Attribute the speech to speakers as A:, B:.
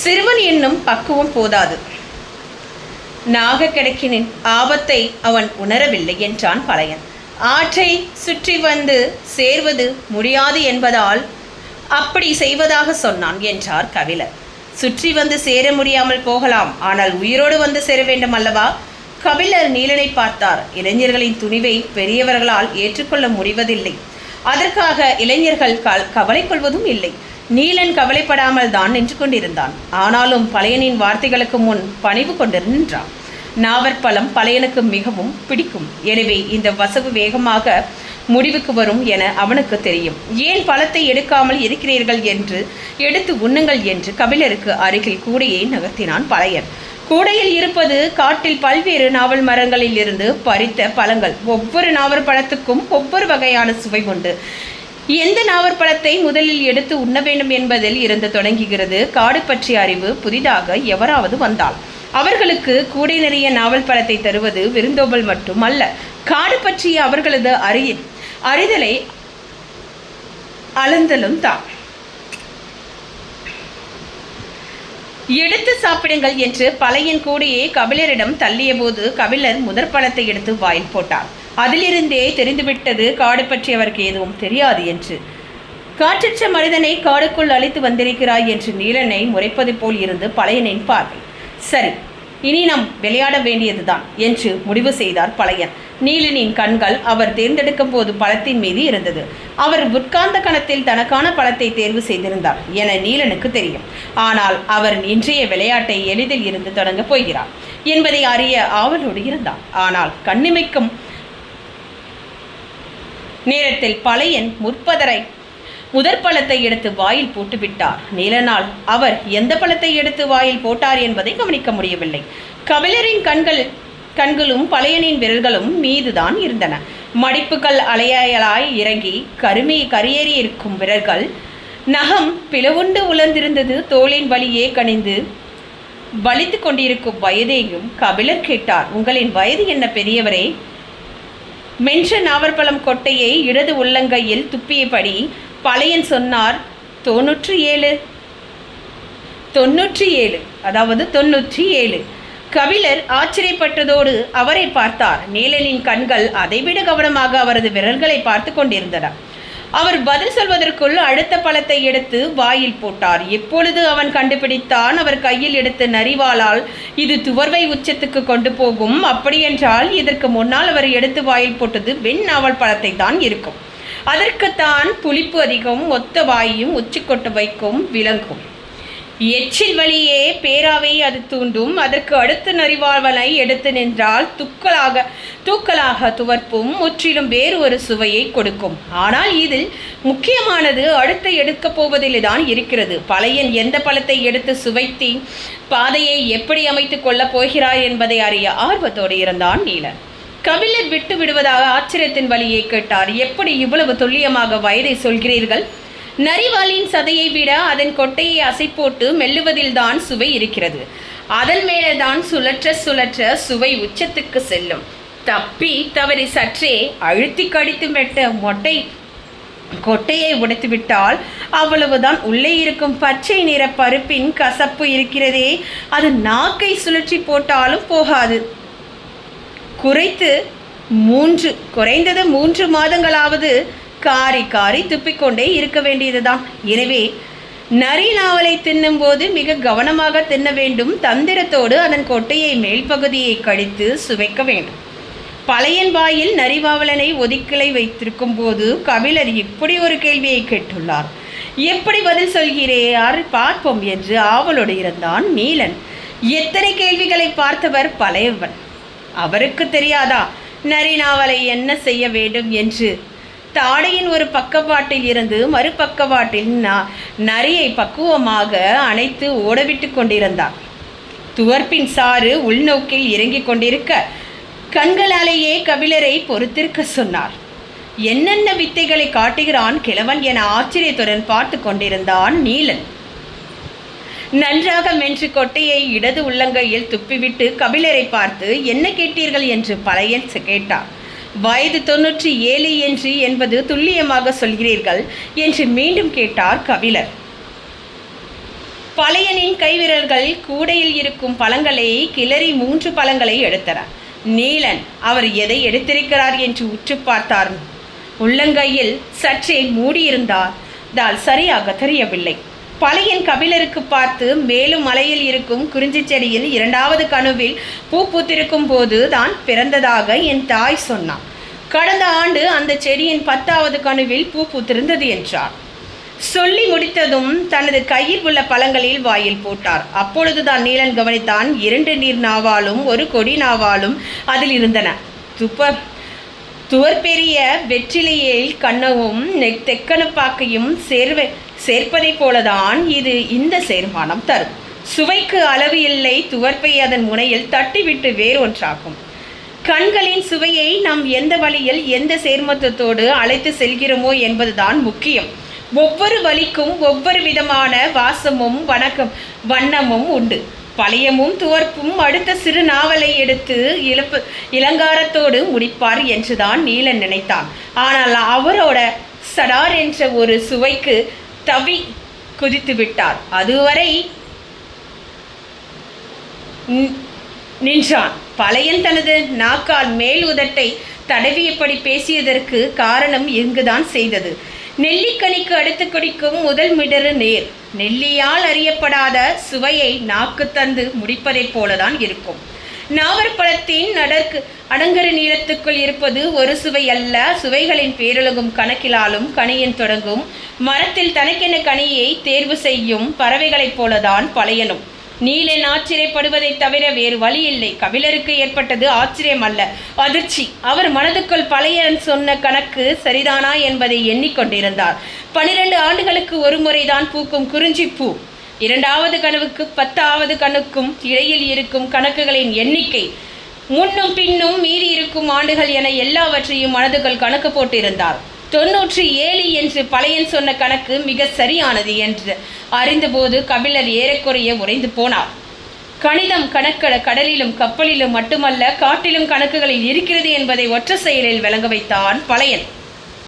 A: சிறுவன் என்னும் பக்குவம் போதாது. நாக கிடக்கினின் ஆபத்தை அவன் உணரவில்லை என்றான் பழையன். ஆற்றை சுற்றி வந்து சேர்வது முடியாது என்பதால் அப்படி செய்வதாக சொன்னான் என்றார் கவிழர் சுற்றி வந்து சேர முடியாமல் போகலாம் ஆனால் உயிரோடு வந்து சேர வேண்டும் அல்லவா? கபிலர் நீலனை பார்த்தார். இளைஞர்களின் துணிவை பெரியவர்களால் ஏற்றுக்கொள்ள முடிவதில்லை. அதற்காக இளைஞர்கள் கவலை கொள்வதும் இல்லை. நீலன் கவலைப்படாமல் தான் நின்று கொண்டிருந்தான். ஆனாலும் பழையனின் வார்த்தைகளுக்கு முன் பணிவு கொண்டு நின்றான். நாவற்பழம் பழையனுக்கு மிகவும் பிடிக்கும். எனவே இந்த வசவு வேகமாக முடிவுக்கு வரும் என அவனுக்கு தெரியும். ஏன் பழத்தை எடுக்காமல் இருக்கிறீர்கள் என்று எடுத்து உண்ணுங்கள் என்று கபிலருக்கு அருகில் கூடையை நகர்த்தினான் பழையன். கூடையில் இருப்பது காட்டில் பல்வேறு நாவல் மரங்களில் இருந்து பறித்த பழங்கள். ஒவ்வொரு நாவல் பழத்துக்கும் ஒவ்வொரு வகையான சுவை உண்டு. எந்த நாவற்பழத்தை முதலில் எடுத்து உண்ண வேண்டும் என்பதில் இருந்து தொடங்குகிறது? காடு பற்றிய அறிவு புதிதாக எவராவது வந்தால். அவர்களுக்கு கூடை நிறைய நாவல் பழத்தை தருவது விருந்தோம்பல் மட்டும் அல்ல காடு பற்றிய அவர்களது அறிய அறிதலை அளந்தலும் தான். எடுத்து சாப்பிடுங்கள் என்று பழையன் கூடையை கபிலரிடம் தள்ளியபோது கபிலர் முதற் பழத்தை எடுத்து வாயில் போட்டார். அதிலிருந்தே தெரிந்துவிட்டது காடு பற்றி அவருக்கு எதுவும் தெரியாது என்று. காற்றற்ற மனிதனை காடுக்குள் அழைத்து வந்திருக்கிறாய் என்று நீலனை முறைப்பது போல் இருந்து பழையனின் பார்வை. சரி இனி நாம் விளையாட வேண்டியதுதான் என்று முடிவு செய்தார் பழையன். நீலனின் கண்கள் அவர் தேர்ந்தெடுக்கும் போது பழத்தின் மீது இருந்தது. அவர் உட்கார்ந்த கணத்தில் தனக்கான பழத்தை தேர்வு செய்திருந்தார் என நீலனுக்கு தெரியும். ஆனால் அவர் இன்றைய விளையாட்டை எளிதில் இருந்து தொடங்கப் போகிறார் என்பதை அறிய ஆவலோடு இருந்தார் ஆனால் கண்ணிமைக்கும் நேரத்தில் பழையன் முற்பதரை முதற் பழத்தை எடுத்து வாயில் போட்டுவிட்டார். நீலனால் அவர் எந்த பழத்தை எடுத்து வாயில் போட்டார் என்பதை கவனிக்க முடியவில்லை. கபிலரின் கண்கள் கண்களும் பழையனின் விரல்களும் மீதுதான் இருந்தன. மடிப்புகள் அலையாயலாய் இறங்கி கருமி கரியேறி இருக்கும் விரல்கள் நகம் பிளவுண்டு உலர்ந்திருந்தது. தோளின் வழியே கனிந்து வலித்து கொண்டிருக்கும் வயதையும் கபிலர் கேட்டார். உங்களின் வயது என்ன பெரியவரே? மென்ற நாவற்பழம் கொட்டையை இடது உள்ளங்கையில் துப்பியபடி பழையன் சொன்னார் தொன்னூற்றி ஏழு தொண்ணூற்றி ஏழு அதாவது தொண்ணூற்றி ஏழு கபிலர் ஆச்சரியப்பட்டதோடு அவரை பார்த்தார். நீலனின் கண்கள் அதைவிட கவனமாக அவரது விரல்களை பார்த்து கொண்டிருந்தன. அவர் பதில் சொல்வதற்குள் அடுத்த பழத்தை எடுத்து வாயில் போட்டார். எப்பொழுது அவன் கண்டுபிடித்தான் அவர் கையில் எடுத்த நரிவாளால் இது துவர்வை உச்சத்துக்கு கொண்டு போகும். அப்படியென்றால் இதற்கு முன்னால் அவர் எடுத்து வாயில் போட்டது வெண் நாவல் பழத்தை தான் இருக்கும். அதற்குத்தான் புளிப்பு அதிகம் ஒத்த வாயும் உச்சிக்கொட்டு வைக்கும் விளங்கும். எச்சில் வழியே பேராவை அது தூண்டும் அதற்கு அடுத்த நரிவாழ்வனை எடுத்து நின்றால் துக்கலாக தூக்கலாக துவர்ப்பும் முற்றிலும் வேறு ஒரு சுவையை கொடுக்கும். ஆனால் இதில் முக்கியமானது அடுத்து எடுக்கப் போவதில் தான் இருக்கிறது. பழையன் எந்த பழத்தை எடுத்து சுவைத்தி பாதையை எப்படி அமைத்து கொள்ளப் போகிறார் என்பதை அறிய ஆர்வத்தோடு இருந்தான் நீலன். கபிலர் விட்டு விடுவதாக ஆச்சரியத்தின் வழியை கேட்டார். எப்படி இவ்வளவு துல்லியமாக வயதை சொல்கிறீர்கள்? நரிவாளின் சதையை விட அதன் கொட்டையை அசை போட்டு மெல்லுவதில்தான் சுவை இருக்கிறது. அதன் மேலே தான் சுழற்ற சுழற்ற சுவை உச்சத்துக்கு செல்லும். தப்பி தவறி சற்றே அழுத்தி கடித்து மெட்ட மொட்டை கொட்டையை உடைத்துவிட்டால் அவ்வளவுதான் உள்ளே இருக்கும் பச்சை நிற பருப்பின் கசப்பு இருக்கிறதே. அது நாக்கை சுழற்றி போட்டாலும் போகாது. குறைத்து மூன்று குறைந்தது மூன்று மாதங்களாவது காரி காரி துப்பிக்கொண்டே இருக்க வேண்டியதுதான். எனவே நரி நாவலை தின்னும்போது மிக கவனமாக தின்ன வேண்டும். தந்திரத்தோடு அதன் கொட்டையை மேல் பகுதியை கடித்து சுவைக்க வேண்டும். பழையன் வாயில் நரிவாவலனை ஒதுக்கலை வைத்திருக்கும் போது கபிலர் இப்படி ஒரு கேள்வியை கேட்டுள்ளார். எப்படி பதில் சொல்கிறார்? பார்ப்போம் என்று ஆவலோடு இருந்தான் நீலன். எத்தனை கேள்விகளை பார்த்தவர் பழையவன்? அவருக்கு தெரியாதா? நரி நாவலை என்ன செய்ய வேண்டும்? என்று தாடையின் ஒரு பக்கவாட்டில் இருந்து மறுபக்கவாட்டில் ந- நரியை பக்குவமாக அணைத்து ஓடவிட்டு கொண்டிருந்தார். துவர்ப்பின் சாறு உள்நோக்கில் இறங்கிக் கொண்டிருக்க கண்களாலேயே கபிலரை பொறுத்திருக்க சொன்னார். என்னென்ன வித்தைகளை காட்டுகிறான் கிழவன் என ஆச்சரியத்துடன் பார்த்து கொண்டிருந்தான் நீலன். நன்றாக மென்று கொட்டையை இடது உள்ளங்கையில் துப்பிவிட்டு கபிலரை பார்த்து என்ன கேட்டீர்கள்? என்று பழையன் கேட்டார். வயது தொன்னூற்றி ஏழு என்று என்பது துல்லியமாக சொல்கிறீர்கள் என்று மீண்டும் கேட்டார் கபிலர். பழையனின் கைவிரல்கள் கூடையில் இருக்கும் பழங்களை கிளறி மூன்று பழங்களை எடுத்தனர் நீலன் அவர் எதை எடுத்திருக்கிறார் என்று உற்று பார்த்தார். உள்ளங்கையில் சற்றே மூடியிருந்தார். தால் சரியாக தெரியவில்லை. பழையன் கபிலருக்கு பார்த்து மேலும் மலையில் இருக்கும் குறிஞ்சி செடியில் இரண்டாவது கணுவில் பூ பூத்திருக்கும் போது தான் பிறந்ததாக என் தாய் சொன்னான் கடந்த ஆண்டு அந்த செடியின் பத்தாவது கணுவில் பூ பூத்திருந்தது என்றார் சொல்லி முடித்ததும் தனது கையில் உள்ள பழங்களில் வாயில் போட்டார். அப்பொழுதுதான் நீலன் கவனித்தான் இரண்டு நீர் நாவாலும் ஒரு கொடி நாவாலும் அதில் இருந்தன. துப்ப துவர்பெரிய வெற்றிலையில் கண்ணவும் தெக்கணுப்பாக்கையும் சேர்வை சேர்ப்பதைப் போலதான் இது இந்த சேர்மானம் தரும். சுவைக்கு அளவு இல்லை துவர்ப்பை அதன் முனையில் தட்டிவிட்டு வேறொன்றாகும். கண்களின் சுவையை நாம் எந்த வழியில் எந்த சேர்மத்தோடு அழைத்து செல்கிறோமோ என்பதுதான் முக்கியம். ஒவ்வொரு வழிக்கும் ஒவ்வொரு விதமான வாசமும் வணக்கம் வண்ணமும் உண்டு. பழையமும் துவர்ப்பும் அடுத்த சிறு நாவலை எடுத்து இழப்பு இளங்காரத்தோடு முடிப்பார் என்றுதான் நீலன் நினைத்தான். ஆனால் அவரோட சடார் என்ற ஒரு சுவைக்கு தவி குதித்து விட்டார். அதுவரை நின்றான். பழையன் தனது நாக்கால் மேல் உதட்டை தடவியபடி பேசியதற்கு காரணம் இங்குதான் செய்தது. நெல்லிக்கனிக்கு அடுத்து குடிக்கும் முதல் மிடறு நேர். நெல்லியால் அறியப்படாத சுவையை நாக்கு தந்து முடிப்பதைப் போலதான் இருக்கும். நாவற்பழத்தின் நடற்கு அடங்கரு நீளத்துக்குள் இருப்பது ஒரு சுவை அல்ல. சுவைகளின் பேரழகும் கணக்கிலாலும் கனியின் தொடங்கும். மரத்தில் தனக்கென கனியை தேர்வு செய்யும் பறவைகளைப் போலதான் பழையனும் நீலன் ஆச்சரியப்படுவதைத் தவிர வேறு வழி இல்லை. கபிலருக்கு ஏற்பட்டது ஆச்சரியம் அல்ல. அதிர்ச்சி. அவர் மனதுக்குள் பழையன் சொன்ன கணக்கு சரிதானா என்பதை எண்ணிக்கொண்டிருந்தார் பனிரெண்டு ஆண்டுகளுக்கு ஒரு முறைதான் பூக்கும் குறிஞ்சி பூ. இரண்டாவது கனவுக்கு பத்தாவது கணுக்கும் இடையில் இருக்கும் கணக்குகளின் எண்ணிக்கை முன்னும் பின்னும் மீறி இருக்கும் ஆண்டுகள் என எல்லாவற்றையும் மனதுக்குள் கணக்கு போட்டிருந்தார். தொன்னூற்றி ஏழு என்று பழையன் சொன்ன கணக்கு மிக சரியானது என்று அறிந்தபோது கபிலர் ஏறக்குறைய உறைந்து போனார். கணிதம் கணக்கட கடலிலும் கப்பலிலும் மட்டுமல்ல காட்டிலும் கணக்குகளில் இருக்கிறது என்பதை ஒற்ற செயலில் விளங்க வைத்தான் பழையன்.